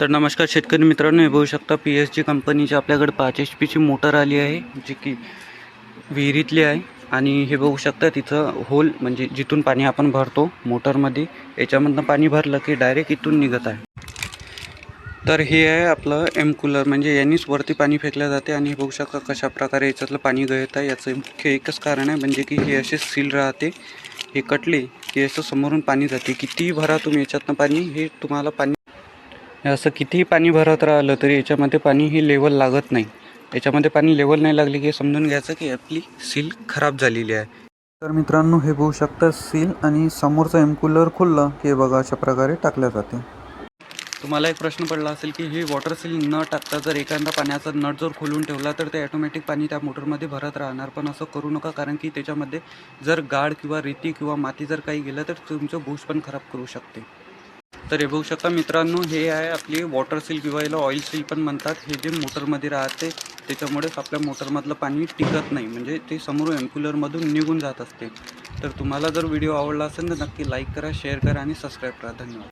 तर नमस्कार शेतकरी मित्रांनो हे बघू शकता पी एस जी कंपनीची आपल्याकडे पाच एच पीची मोटर आली आहे जी की विहिरीतली आहे. आणि हे बघू शकता तिथं होल म्हणजे जिथून पाणी आपण भरतो मोटरमध्ये याच्यामधनं पाणी भरलं की डायरेक्ट इथून निघत आहे. तर हे आहे आपलं एम कूलर म्हणजे यांनीच वरती पाणी फेकलं जाते आणि हे बघू शकता कशा प्रकारे याच्यातलं पाणी गळत आहे. याचं मुख्य एकच कारण आहे म्हणजे की हे असे सील राहते हे कटले की असं समोरून पाणी जाते. कितीही भरा तुम्ही याच्यातनं पाणी हे तुम्हाला पाणी असं कितीही पाणी भरत राहिलं तरी याच्यामध्ये पाणी ही लेवल लागत नाही. याच्यामध्ये पाणी लेवल नाही लागली की समजून घ्यायचं की आपली सील खराब झालेली आहे. तर मित्रांनो हे बघू शकता सील आणि समोरचं एम कूलर खुललं की हे बघा अशा प्रकारे टाकल्या जाते. तुम्हाला एक प्रश्न पडला असेल की हे वॉटर सील न टाकता जर एखादा पाण्याचा नट जर खोलून ठेवला तर ते ऑटोमॅटिक पाणी त्या मोटरमध्ये भरत राहणार. पण असं करू नका कारण की त्याच्यामध्ये जर गाड किंवा रेती किंवा माती जर काही गेलं तर तुमचं बूश पण खराब करू शकते. तर हे बघू शकता मित्रांनो हे आहे आपली वॉटर सील किंवा याला ऑइल सील पण म्हणतात. हे जे मोटरमध्ये राहते त्याच्यामुळेच आपल्या मोटरमधलं पाणी टिकत नाही. म्हणजे ते समोर एम्क्युलरमधून निघून जात असते. तर तुम्हाला जर व्हिडिओ आवडला असेल तर नक्की लाईक करा शेअर करा आणि सबस्क्राईब करा. धन्यवाद.